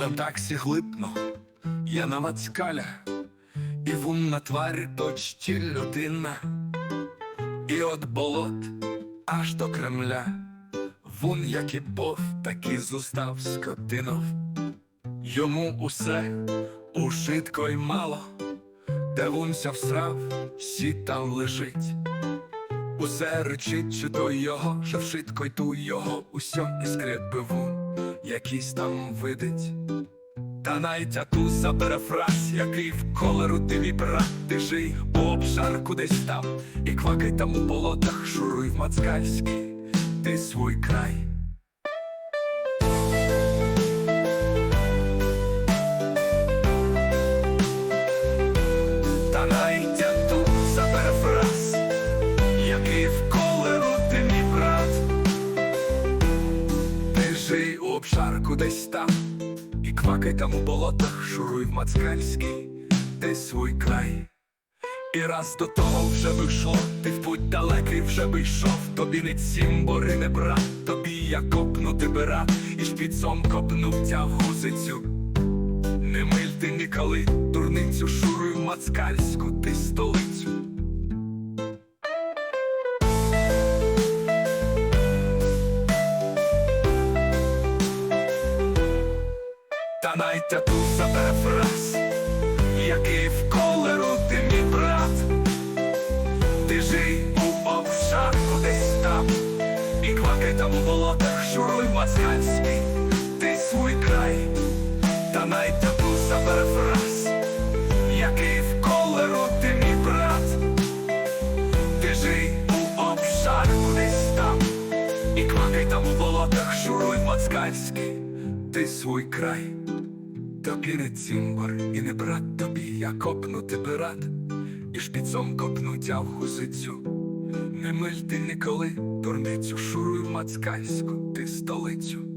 Полем таксі глипно, я на мацкаля, і вун на тварі точці людина, і от болот аж до Кремля, вун, як і бов, так і зустав скотинов. Йому усе ушитко й мало, де вунся всрав, сі там лежить. Усе речить, чи то його, що вшитко й ту його, усьо іскрет бивун, якийсь там видить. Та найтя ту забере фраз, який в колеру ти ти жий у обшарку десь там, і квакай там у болотах, шуруй в мацкальський, ти свій край. Та найтя десь там, і квакай там у болотах, шуруй в мацкальський, десь свій край. І раз до того вже вийшло, ти в путь далекий вже би йшов, тобі не цім бори не брат, тобі я копнути бера, і шпіцом копнув тя в гузицю. Не миль ти ніколи, дурницю шурую мацкальську ти столицю. Та найтя ту забере фраз, який в колеру ти мій брат, ти жий у обшарку десь там, і квакай там у болотах, шуруй мацкальський, ти свій край, та найтя ту забере фраз, який в колеру ти мій брат, ти жий у обшарку десь там, і квакай там у болотах, шуруй мацкальський, ти свій край. Тобі не цимбар і не брат тобі, я копну тебе рад, і шпіцом копну тя в хузицю. Не миль ти ніколи, дурницю шурую мацкальську, ти столицю.